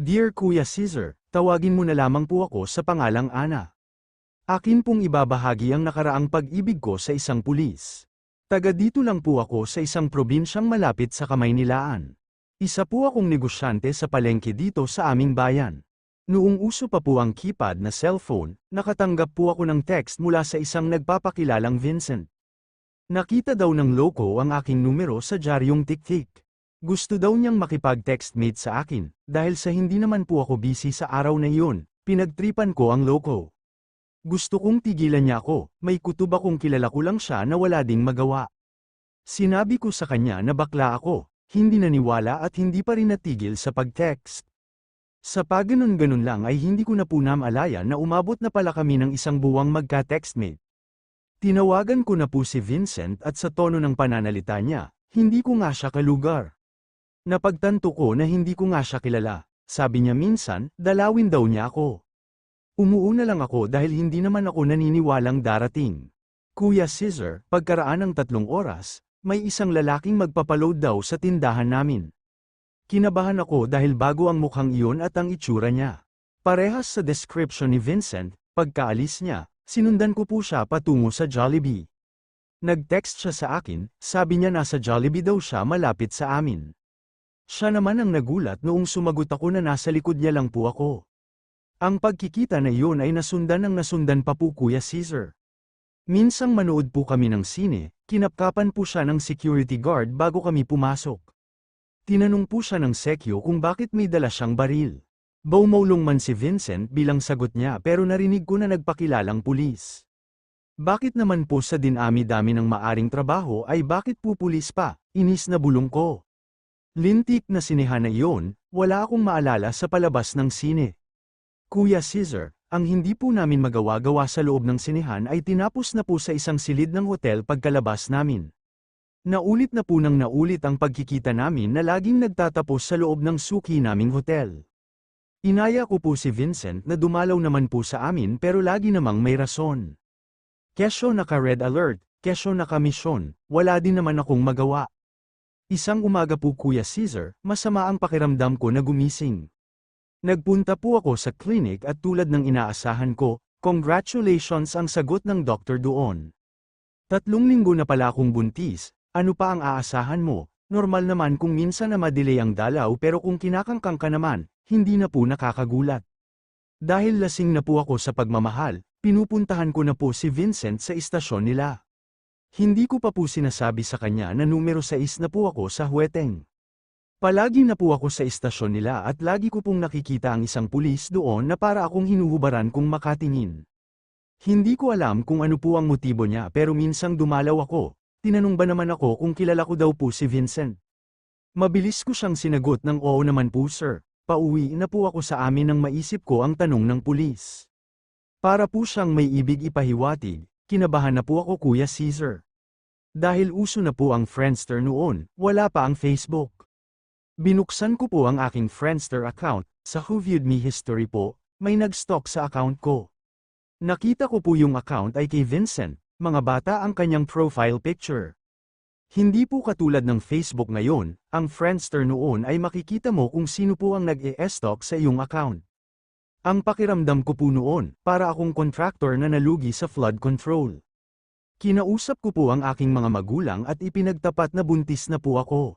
Dear Kuya Caesar, tawagin mo na lamang po ako sa pangalang Ana. Akin pong ibabahagi ang nakaraang pag-ibig ko sa isang pulis. Taga dito lang po ako sa isang probinsyang malapit sa Kamaynilaan. Isa po akong negosyante sa palengke dito sa aming bayan. Noong uso pa po ang keypad na cellphone, nakatanggap po ako ng text mula sa isang nagpapakilalang Vincent. Nakita daw ng loko ang aking numero sa jaryong tiktik. Gusto daw niyang makipag-textmate sa akin, dahil sa hindi naman po ako busy sa araw na iyon, pinagtripan ko ang loko. Gusto kong tigilan niya ako, may kutob akong kilala ko lang siya na wala ding magawa. Sinabi ko sa kanya na bakla ako, hindi naniwala at hindi pa rin natigil sa pag-text. Sa paganon-ganon lang ay hindi ko na po namalaya na umabot na pala kami ng isang buwang magka-textmate. Tinawagan ko na po si Vincent at sa tono ng pananalita niya, hindi ko nga siya kalugar. Napagtanto ko na hindi ko nga siya kilala, sabi niya minsan, dalawin daw niya ako. Umuuna lang ako dahil hindi naman ako naniniwalang darating. Kuya Caesar, pagkaraan ng tatlong oras, may isang lalaking magpapaload daw sa tindahan namin. Kinabahan ako dahil bago ang mukhang iyon at ang itsura niya. Parehas sa description ni Vincent, pagkaalis niya, sinundan ko po siya patungo sa Jollibee. Nag-text siya sa akin, sabi niya nasa Jollibee daw siya malapit sa amin. Siya naman ang nagulat noong sumagot ako na nasa likod niya lang po ako. Ang pagkikita na iyon ay nasundan ng nasundan pa po Kuya Caesar. Minsang manood po kami ng sine, kinapkapan po siya ng security guard bago kami pumasok. Tinanong po siya ng sekyo kung bakit may dala siyang baril. Baumaulong man si Vincent bilang sagot niya pero narinig ko na nagpakilalang pulis. Bakit naman po sa dinami-dami ng maaring trabaho ay bakit po pulis pa, inis na bulong ko. Lintik na sinehan na iyon, wala akong maalala sa palabas ng sine. Kuya Caesar, ang hindi po namin magawa-gawa sa loob ng sinehan ay tinapos na po sa isang silid ng hotel pagkalabas namin. Naulit na po nang naulit ang pagkikita namin na laging nagtatapos sa loob ng suki naming hotel. Inaya ko po si Vincent na dumalaw naman po sa amin pero lagi namang may rason. Kesyo naka-red alert, kesyo naka-mission, wala din naman akong magawa. Isang umaga po Kuya Caesar, masama ang pakiramdam ko na gumising. Nagpunta po ako sa clinic at tulad ng inaasahan ko, congratulations ang sagot ng doktor doon. Tatlong linggo na pala akong buntis, ano pa ang aasahan mo? Normal naman kung minsan na madelay ang dalaw pero kung kinakangkang ka naman, hindi na po nakakagulat. Dahil lasing na po ako sa pagmamahal, pinupuntahan ko na po si Vincent sa istasyon nila. Hindi ko pa po sinasabi sa kanya na numero 6 na po ako sa huweteng. Palagi na po ako sa istasyon nila at lagi ko pong nakikita ang isang pulis doon na para akong hinuhubaran kung makatingin. Hindi ko alam kung ano po ang motibo niya pero minsang dumalaw ako, tinanong ba naman ako kung kilala ko daw po si Vincent. Mabilis ko siyang sinagot ng oo naman po sir, pauwi na po ako sa amin nang maisip ko ang tanong ng pulis. Para po siyang may ibig ipahiwatig, kinabahan na po ako Kuya Caesar. Dahil uso na po ang Friendster noon, wala pa ang Facebook. Binuksan ko po ang aking Friendster account, sa Who Viewed Me history po, may nag-stalk sa account ko. Nakita ko po yung account ay kay Vincent, mga bata ang kanyang profile picture. Hindi po katulad ng Facebook ngayon, ang Friendster noon ay makikita mo kung sino po ang nag-e-stalk sa iyong account. Ang pakiramdam ko po noon, para akong contractor na nalugi sa flood control. Kinausap ko po ang aking mga magulang at ipinagtapat na buntis na po ako.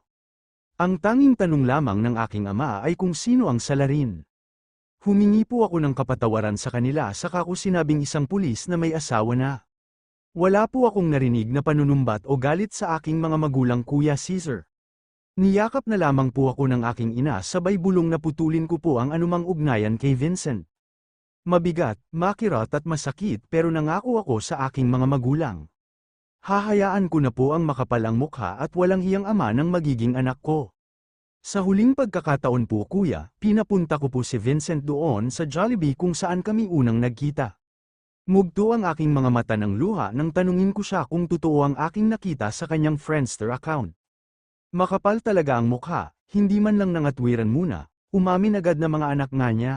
Ang tanging tanong lamang ng aking ama ay kung sino ang salarin. Humingi po ako ng kapatawaran sa kanila saka ko sinabing isang pulis na may asawa na. Wala po akong narinig na panunumbat o galit sa aking mga magulang Kuya Caesar. Niyakap na lamang po ako ng aking ina sabay bulong na putulin ko po ang anumang ugnayan kay Vincent. Mabigat, makirot at masakit pero nangako ako sa aking mga magulang. Hahayaan ko na po ang makapalang mukha at walang hiyang ama ng magiging anak ko. Sa huling pagkakataon po kuya, pinapunta ko po si Vincent doon sa Jollibee kung saan kami unang nagkita. Mugto ang aking mga mata ng luha nang tanungin ko siya kung totoo ang aking nakita sa kanyang Friendster account. Makapal talaga ang mukha, hindi man lang nangatwiran muna, umamin agad na mga anak nga niya.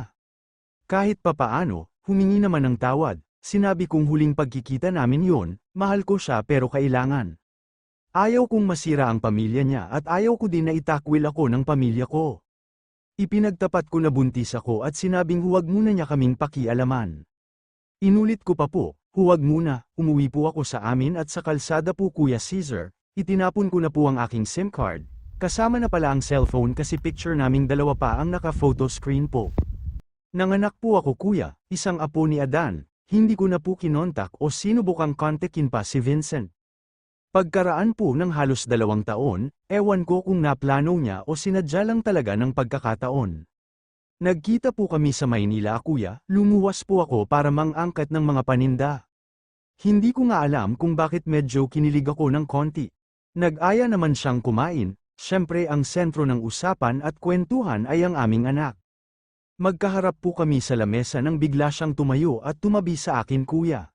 Kahit papaano, humingi naman ng tawad, Sinabi kong huling pagkikita namin yon, mahal ko siya pero kailangan. Ayaw kong masira ang pamilya niya at ayaw ko din na itakwil ako ng pamilya ko. Ipinagtapat ko na buntis ako at sinabing huwag muna niya kaming pakialaman. Inulit ko pa po, huwag muna, umuwi po ako sa amin at sa kalsada po Kuya Caesar, itinapon ko na po ang aking SIM card, kasama na pala ang cellphone kasi picture naming dalawa pa ang naka-photo screen po. Nanganak po ako kuya, isang apo ni Adan, hindi ko na po kinontak o sinubukang kontakin pa si Vincent. Pagkaraan po ng halos dalawang taon, ewan ko kung naplano niya o sinadya lang talaga ng pagkakataon. Nagkita po kami sa Maynila kuya, lumuwas po ako para mangangkat ng mga paninda. Hindi ko nga alam kung bakit medyo kinilig ako ng konti. Nag-aya naman siyang kumain, syempre ang sentro ng usapan at kwentuhan ay ang aming anak. Magkaharap po kami sa lamesa nang bigla siyang tumayo at tumabi sa akin kuya.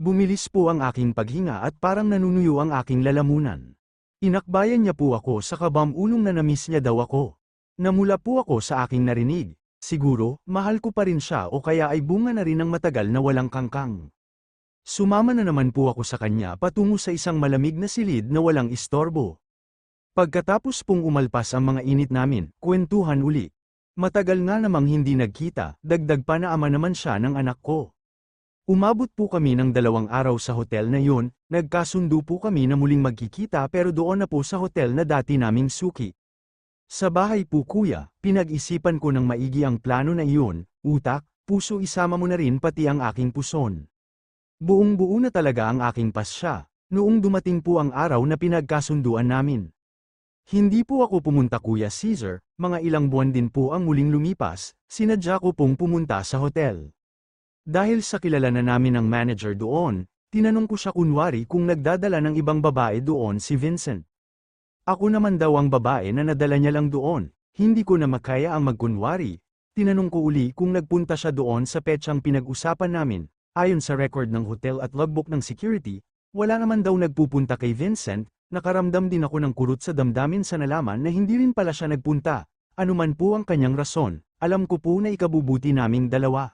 Bumilis po ang aking paghinga at parang nanunuyo ang aking lalamunan. Inakbayan niya po ako sa kabamulong na namiss niya daw ako. Namula po ako sa aking narinig. Siguro, mahal ko pa rin siya o kaya ay bunga na rin ng matagal na walang kangkang. Sumama na naman po ako sa kanya patungo sa isang malamig na silid na walang istorbo. Pagkatapos pong umalpas ang mga init namin, kwentuhan uli. Matagal nga namang hindi nagkita, dagdag pa na ama naman siya ng anak ko. Umabot po kami ng dalawang araw sa hotel na yun, nagkasundo po kami na muling magkikita pero doon na po sa hotel na dati naming suki. Sa bahay po kuya, pinag-isipan ko ng maigi ang plano na iyon, utak, puso isama mo na rin pati ang aking puson. Buong buo na talaga ang aking pasya, noong dumating po ang araw na pinagkasunduan namin. Hindi po ako pumunta Kuya Caesar, mga ilang buwan din po ang muling lumipas, sinadya ko pong pumunta sa hotel. Dahil sa kilala na namin ng manager doon, tinanong ko siya kunwari kung nagdadala ng ibang babae doon si Vincent. Ako naman daw ang babae na nadala niya lang doon, hindi ko na makaya ang magkunwari. Tinanong ko uli kung nagpunta siya doon sa petsang pinag-usapan namin, ayon sa record ng hotel at logbook ng security, wala naman daw nagpupunta kay Vincent, nakaramdam din ako ng kurot sa damdamin sa nalaman na hindi rin pala siya nagpunta. Anuman po ang kanyang rason, alam ko po na ikabubuti naming dalawa.